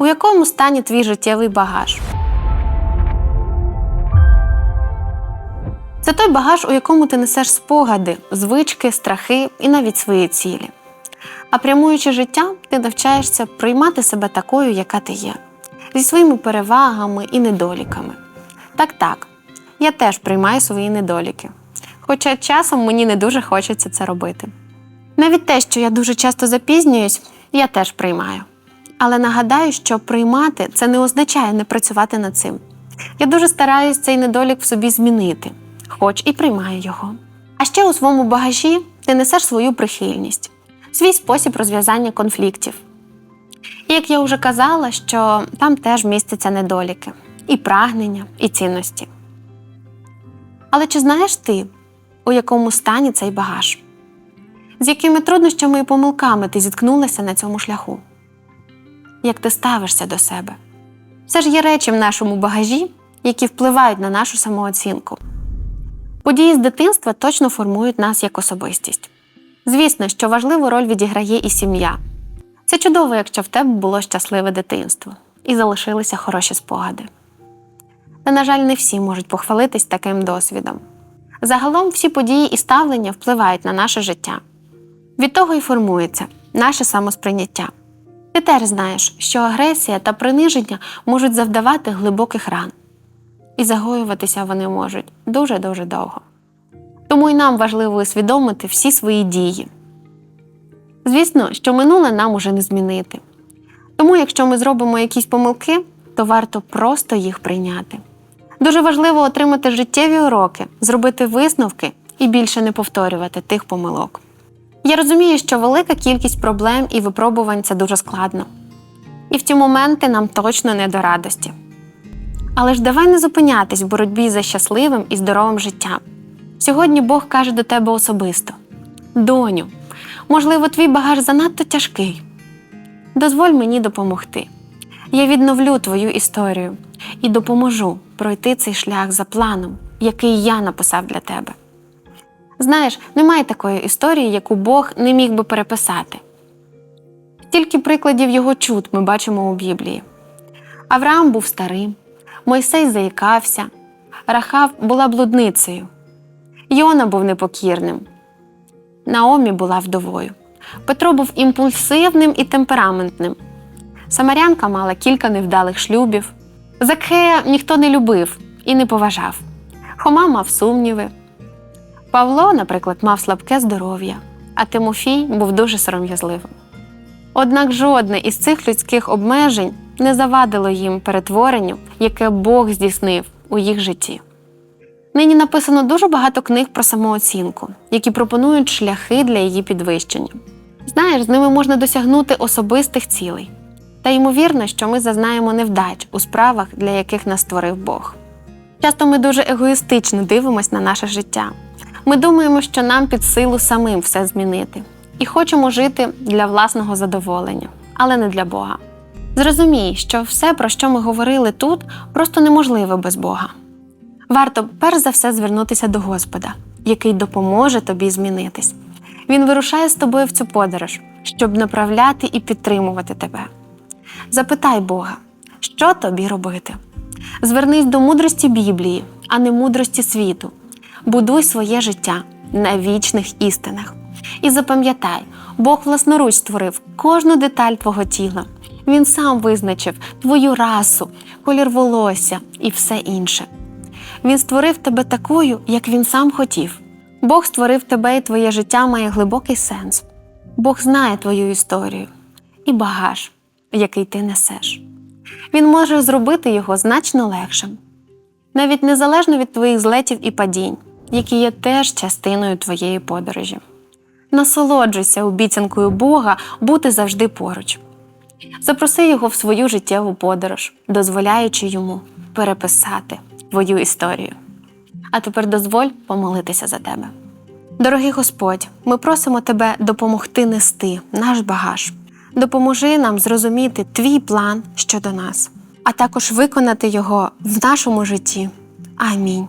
У якому стані твій життєвий багаж? Це той багаж, у якому ти несеш спогади, звички, страхи і навіть свої цілі. А прямуючи життя, ти навчаєшся приймати себе такою, яка ти є, зі своїми перевагами і недоліками. Так, так, я теж приймаю свої недоліки. Хоча часом мені не дуже хочеться це робити. Навіть те, що я дуже часто запізнююсь, я теж приймаю. Але нагадаю, що приймати це не означає не працювати над цим. Я дуже стараюсь цей недолік в собі змінити, хоч і приймаю його. А ще у своєму багажі ти несеш свою прихильність, свій спосіб розв'язання конфліктів. І як я вже казала, що там теж містяться недоліки, і прагнення, і цінності. Але чи знаєш ти, у якому стані цей багаж? З якими труднощами і помилками ти зіткнулася на цьому шляху? Як ти ставишся до себе? Все ж є речі в нашому багажі, які впливають на нашу самооцінку. Події з дитинства точно формують нас як особистість. Звісно, що важливу роль відіграє і сім'я. Це чудово, якщо в тебе було щасливе дитинство і залишилися хороші спогади. Та, на жаль, не всі можуть похвалитись таким досвідом. Загалом всі події і ставлення впливають на наше життя. Від того і формується наше самосприйняття. Теж знаєш, що агресія та приниження можуть завдавати глибоких ран, і загоюватися вони можуть дуже-дуже довго. Тому і нам важливо усвідомити всі свої дії. Звісно, що минуле нам уже не змінити. Тому, якщо ми зробимо якісь помилки, то варто просто їх прийняти. Дуже важливо отримати життєві уроки, зробити висновки і більше не повторювати тих помилок. Я розумію, що велика кількість проблем і випробувань це дуже складно. І в ті моменти нам точно не до радості. Але ж давай не зупинятись в боротьбі за щасливим і здоровим життям. Сьогодні Бог каже до тебе особисто: Доню, можливо, твій багаж занадто тяжкий. Дозволь мені допомогти. Я відновлю твою історію і допоможу пройти цей шлях за планом, який я написав для тебе. Знаєш, немає такої історії, яку Бог не міг би переписати. Тільки прикладів його чуд ми бачимо у Біблії. Авраам був старим, Мойсей заїкався, Рахав була блудницею, Йона був непокірним, Наомі була вдовою. Петро був імпульсивним і темпераментним. Самарянка мала кілька невдалих шлюбів. Закхея ніхто не любив і не поважав. Хома мав сумніви. Павло, наприклад, мав слабке здоров'я, а Тимофій був дуже сором'язливим. Однак жодне із цих людських обмежень не завадило їм перетворенню, яке Бог здійснив у їх житті. Нині написано дуже багато книг про самооцінку, які пропонують шляхи для її підвищення. Знаєш, з ними можна досягнути особистих цілей. Та ймовірно, що ми зазнаємо невдач у справах, для яких нас створив Бог. Часто ми дуже егоїстично дивимося на наше життя. Ми думаємо, що нам під силу самим все змінити, і хочемо жити для власного задоволення, але не для Бога. Зрозумій, що все, про що ми говорили тут, просто неможливо без Бога. Варто перш за все звернутися до Господа, який допоможе тобі змінитись. Він вирушає з тобою в цю подорож, щоб направляти і підтримувати тебе. Запитай Бога, що тобі робити. Звернись до мудрості Біблії, а не мудрості світу. Будуй своє життя на вічних істинах. І запам'ятай, Бог власноруч створив кожну деталь твого тіла. Він сам визначив твою расу, колір волосся і все інше. Він створив тебе такою, як він сам хотів. Бог створив тебе і твоє життя має глибокий сенс. Бог знає твою історію і багаж, який ти несеш. Він може зробити його значно легшим, навіть незалежно від твоїх злетів і падінь, які є теж частиною твоєї подорожі. Насолоджуйся обіцянкою Бога бути завжди поруч. Запроси його в свою життєву подорож, дозволяючи йому переписати твою історію. А тепер дозволь помолитися за тебе. Дорогий Господь, ми просимо Тебе допомогти нести наш багаж. Допоможи нам зрозуміти твій план щодо нас, а також виконати його в нашому житті. Амінь.